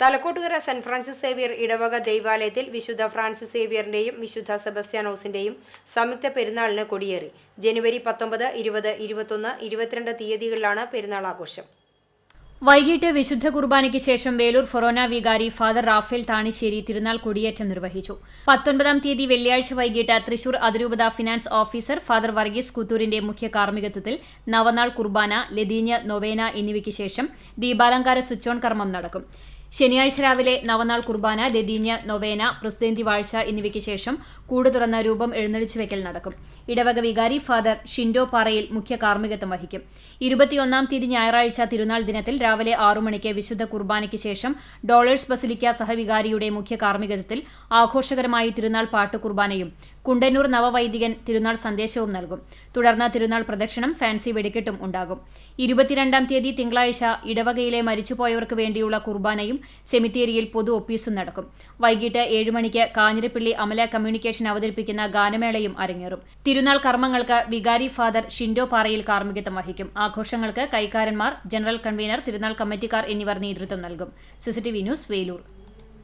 Thalakkottukara saint Francis Xavier ഇടവക ദൈവാലയത്തിൽ വിശുദ്ധ ഫ്രാൻസിസ് സേവിയറിന്റെയും വിശുദ്ധ സെബസ്ത്യാനോസിന്റെയും സംയുക്ത പെരുന്നാളിന് കൊടിയേറി. ജനുവരി പത്തൊമ്പത് ഇരുപത് ഇരുപത്തൊന്ന് ഇരുപത്തിരണ്ട് തീയതികളിലാണ് പെരുന്നാൾ ആഘോഷം. വൈകിട്ട് വിശുദ്ധ കുർബാനയ്ക്ക് ശേഷം വേലൂർ ഫൊറോന വികാരി ഫാദർ റാഫേൽ താണിശ്ശേരി തിരുനാൾ കൊടിയേറ്റം നിർവഹിച്ചു. പത്തൊൻപതാം തീയതി വെള്ളിയാഴ്ച വൈകിട്ട് തൃശൂർ അതിരൂപത ഫിനാൻസ് ഓഫീസർ ഫാദർ വർഗീസ് കുത്തൂരിന്റെ മുഖ്യ കാർമ്മികത്വത്തിൽ നവനാൾ കുർബാന ലതീഞ്ഞ് നൊവേന എന്നിവയ്ക്ക് ശേഷം ദീപാലങ്കാര സ്വിച്ച് ഓൺ കർമ്മം നടക്കും. ശനിയാഴ്ച രാവിലെ നവനാൾ കുർബാന ലതീഞ്ഞ് നൊവേന പ്രസിദ്ധി വാഴ്ച എന്നിവയ്ക്ക് ശേഷം കൂട് തുറന്ന രൂപം എഴുന്നള്ളിച്ചു വെക്കൽ നടക്കും. ഇടവക വികാരി ഫാദർ ഷിൻഡോ പാറയിൽ മുഖ്യ കാർമ്മികത്വം വഹിക്കും. ഇരുപത്തിയൊന്നാം തീയതി ഞായറാഴ്ച തിരുനാൾ ദിനത്തിൽ രാവിലെ ആറു മണിക്ക് വിശുദ്ധ കുർബാനയ്ക്ക് ശേഷം ഡോളേഴ്സ് ബസിലിക്ക സഹവികാരിയുടെ മുഖ്യ കാർമ്മികത്വത്തിൽ ആഘോഷകരമായി തിരുനാൾ പാട്ട് കുർബാനയും കുണ്ടന്നൂർ നവവൈദികൻ തിരുനാൾ സന്ദേശവും നൽകും. തുടർന്ന് തിരുനാൾ പ്രദക്ഷിണം ഫാൻസി വെടിക്കെട്ടും ഉണ്ടാകും. ഇരുപത്തിരണ്ടാം തീയതി തിങ്കളാഴ്ച ഇടവകയിലെ മരിച്ചുപോയവർക്ക് വേണ്ടിയുള്ള കുർബാനയും സെമിത്തേരിയിൽ പൊതു ഒപ്പീസും നടക്കും. വൈകിട്ട് ഏഴ് മണിക്ക് കാഞ്ഞിരപ്പള്ളി അമല കമ്മ്യൂണിക്കേഷൻ അവതരിപ്പിക്കുന്ന ഗാനമേളയും അരങ്ങേറും. തിരുനാൾ കർമ്മങ്ങൾക്ക് വികാരി ഫാദർ ഷിൻഡോ പാറയിൽ കാർമ്മികത്വം വഹിക്കും. ആഘോഷങ്ങൾക്ക് കൈക്കാരന്മാർ ജനറൽ കൺവീനർ തിരുനാൾ കമ്മിറ്റിക്കാർ എന്നിവർ നേതൃത്വം നൽകും. CCTV news Velur.